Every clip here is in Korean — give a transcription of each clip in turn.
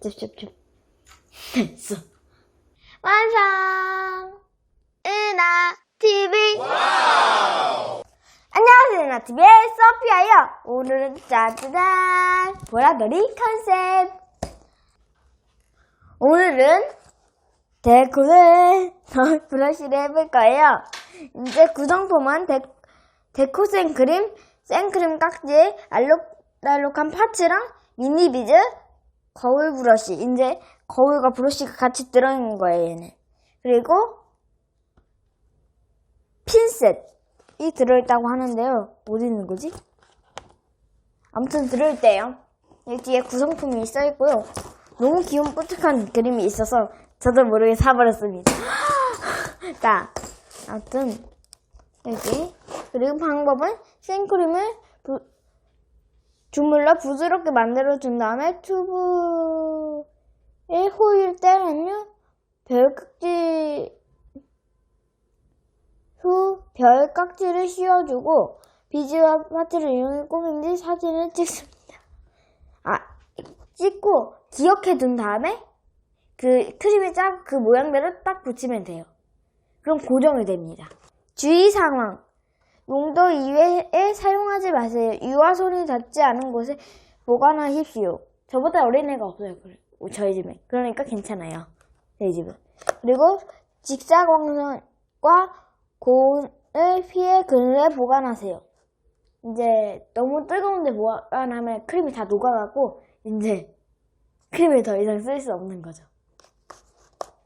찝찝찝. 됐어. 완성! 은하 TV. 안녕하세요, 은하 TV의 서피아요. 오늘은 짜자잔 보라돌이 컨셉. 오늘은 데코를 브러쉬를 해볼 거예요. 이제 구성품은 데, 데코 생크림, 생크림 깍지, 알록달록한 파츠랑 미니 비즈, 거울 브러쉬. 이제 거울과 브러쉬가 같이 들어있는 거예요, 얘는. 그리고 핀셋이 들어있다고 하는데요. 어디 있는 거지? 아무튼 들어있대요. 여기 뒤에 구성품이 써있고요. 너무 귀여운 뿌듯한 그림이 있어서 저도 모르게 사버렸습니다. 자, 아무튼 여기 그리고 방법은 생크림을 부- 주물러 부드럽게 만들어준 다음에 튜브에 호일 때는요 별깍지 후 별깍지를 씌워주고 비즈와 파트를 이용해 꾸민 뒤 사진을 찍습니다. 아 찍고 기억해 둔 다음에 그 크림에 쫙그 모양대로 딱 붙이면 돼요. 그럼 고정이 됩니다. 주의 상황. 용도 이외에 사용하지 마세요. 유아 손이 닿지 않은 곳에 보관하십시오. 저보다 어린애가 없어요. 저희 집에. 그러니까 괜찮아요. 저희 집은. 그리고 직사광선과 고온을 피해 그늘에 보관하세요. 이제 너무 뜨거운데 보관하면 크림이 다 녹아가고 이제 크림을 더 이상 쓸 수 없는 거죠.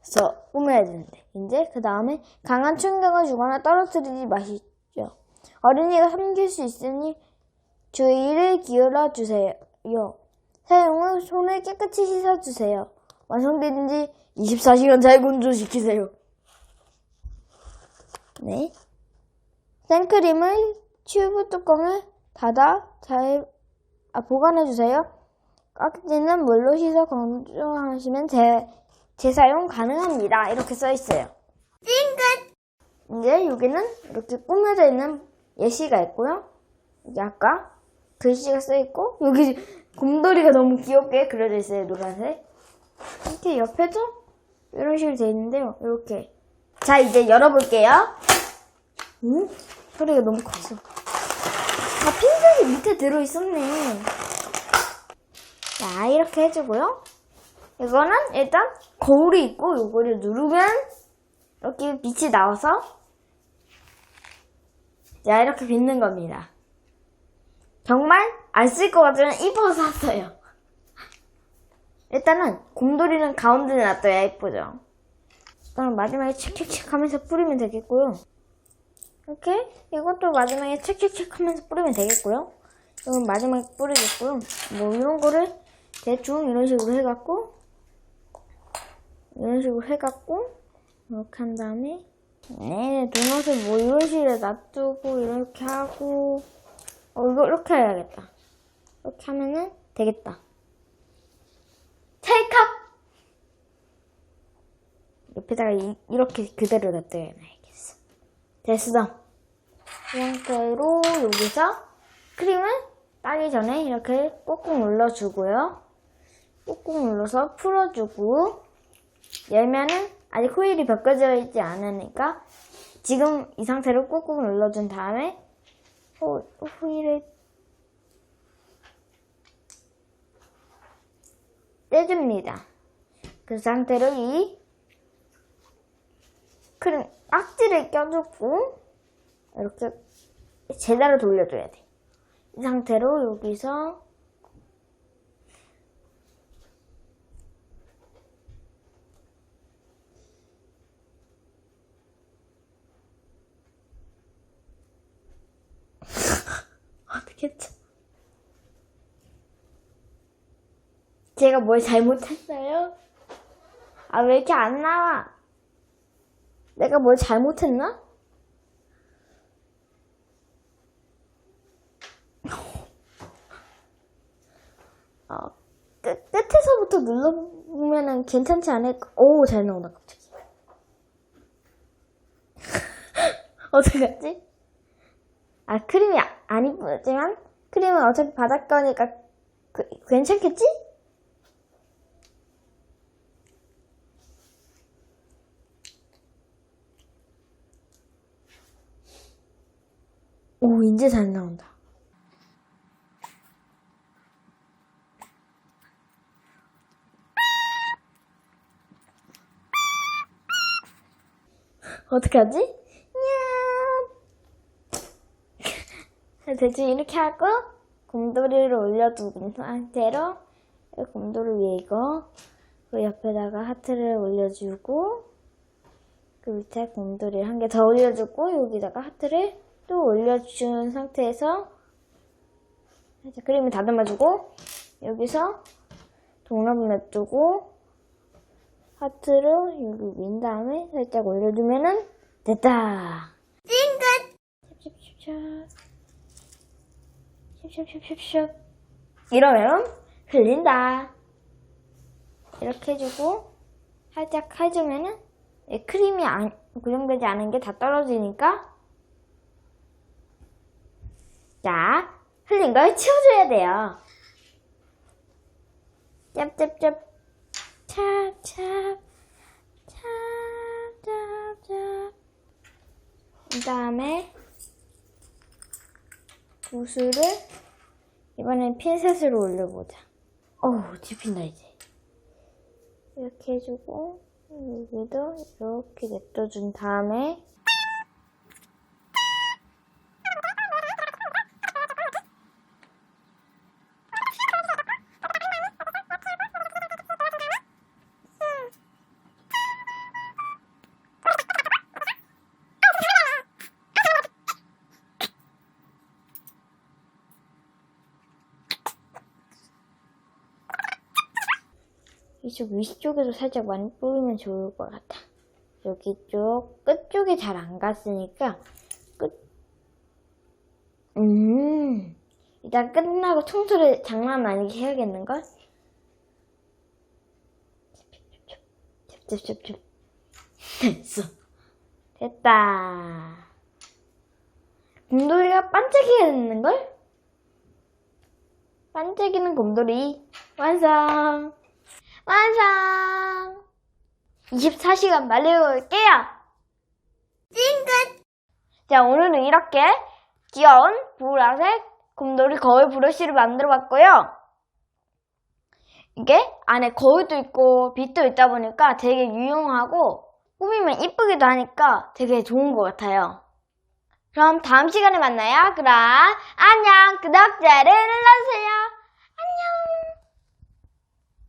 그래서 꾸며야 되는데 이제 그 다음에 강한 충격을 주거나 떨어뜨리지 마시죠. 어린이가 삼킬 수 있으니 주의를 기울여 주세요. 사용 후 손을 깨끗이 씻어주세요. 완성된 지 24시간 잘 건조시키세요. 네. 생크림을 튜브 뚜껑을 닫아 잘 아, 보관해주세요. 깍지는 물로 씻어 건조하시면 재, 재사용 가능합니다. 이렇게 써있어요. 찡긋! 이제 여기는 이렇게 꾸며져 있는 예시가 있고요. 아까 글씨가 써있고, 여기 곰돌이가 너무 귀엽게 그려져 있어요. 노란색. 이렇게 옆에도 이런 식으로 되어 있는데요. 이렇게. 자, 이제 열어볼게요. 오? 소리가 너무 컸어. 아, 핀셋이 밑에 들어있었네. 자, 이렇게 해주고요. 이거는 일단 거울이 있고, 요거를 누르면 이렇게 빛이 나와서 자, 이렇게 빗는 겁니다. 정말 안 쓸 것 같지만 이뻐서 샀어요. 일단은 곰돌이는 가운데 놔둬야 예쁘죠. 그럼 마지막에 칙칙칙 하면서 뿌리면 되겠고요. 이렇게 이것도 마지막에 칙칙칙 하면서 뿌리면 되겠고요. 이건 마지막에 뿌리겠고요. 뭐 이런 거를 대충 이런 식으로 해갖고 이런 식으로 해갖고 이렇게 한 다음에 네 도넛을 뭐 이런 식으로 놔두고 이렇게 하고 어 이거 이렇게 해야겠다. 이렇게 하면은 되겠다. 찰칵 옆에다가 이, 이렇게 그대로 놔둬야 되겠어. 됐어. 이 상태로 여기서 크림을 따기 전에 이렇게 꾹꾹 눌러주고요. 꾹꾹 눌러서 풀어주고 열면은 아직 호일이 벗겨져 있지 않으니까 지금 이 상태로 꾹꾹 눌러준 다음에 호, 호일을 떼줍니다. 그 상태로 이 크림 악지를 껴주고 이렇게 제대로 돌려줘야 돼. 이 상태로 여기서 했죠? 제가 뭘 잘못했어요? 아, 왜 이렇게 안 나와? 내가 뭘 잘못했나? 어, 끝, 끝에서부터 눌러보면은 괜찮지 않을까? 오, 잘 나온다, 갑자기. 어떡하지? 아, 크림이 안 이쁘지만 크림은 어차피 바닥 거니까 그, 괜찮겠지? 오, 이제 잘 나온다. 어떡하지? 냐 대충 이렇게 하고 곰돌이를 올려두은 상태로 이 곰돌이 위에 이거 그 옆에다가 하트를 올려주고 그 밑에 곰돌이를 한 개 더 올려주고 여기다가 하트를 또 올려준 상태에서 살짝 그림을 다듬어주고 여기서 동그라미 냅두고 하트를 여기 민 다음에 살짝 올려주면은 됐다. 찡긋. 샵샵샵샵. 샵샵샵샵샵. 이러면 흘린다. 이렇게 해주고 살짝 해주면은 이 크림이 안, 고정되지 않은 게 다 떨어지니까 자 흘린 걸 치워줘야 돼요. 짭짭짭 찹찹 찹찹찹 그 다음에 붓을 이번엔 핀셋으로 올려보자. 어우 뒤핀다 이제. 이렇게 해주고 여기도 이렇게 냅둬준 다음에 이쪽 위쪽에도 살짝 많이 뿌리면 좋을 것 같아. 여기 쪽 끝쪽에 잘 안 갔으니까 끝. 음. 일단 끝나고 청소를 장난 아니게 해야겠는걸? 찹찹찹찹. 됐어. 됐다. 곰돌이가 반짝이게 됐는걸? 반짝이는 곰돌이 완성! 완성! 24시간 말려볼게요! 찡긋! 자, 오늘은 이렇게 귀여운 보라색 곰돌이 거울 브러쉬를 만들어 봤고요. 이게 안에 거울도 있고 빛도 있다 보니까 되게 유용하고 꾸미면 이쁘기도 하니까 되게 좋은 것 같아요. 그럼 다음 시간에 만나요. 그럼 안녕 구독자를 눌러주세요.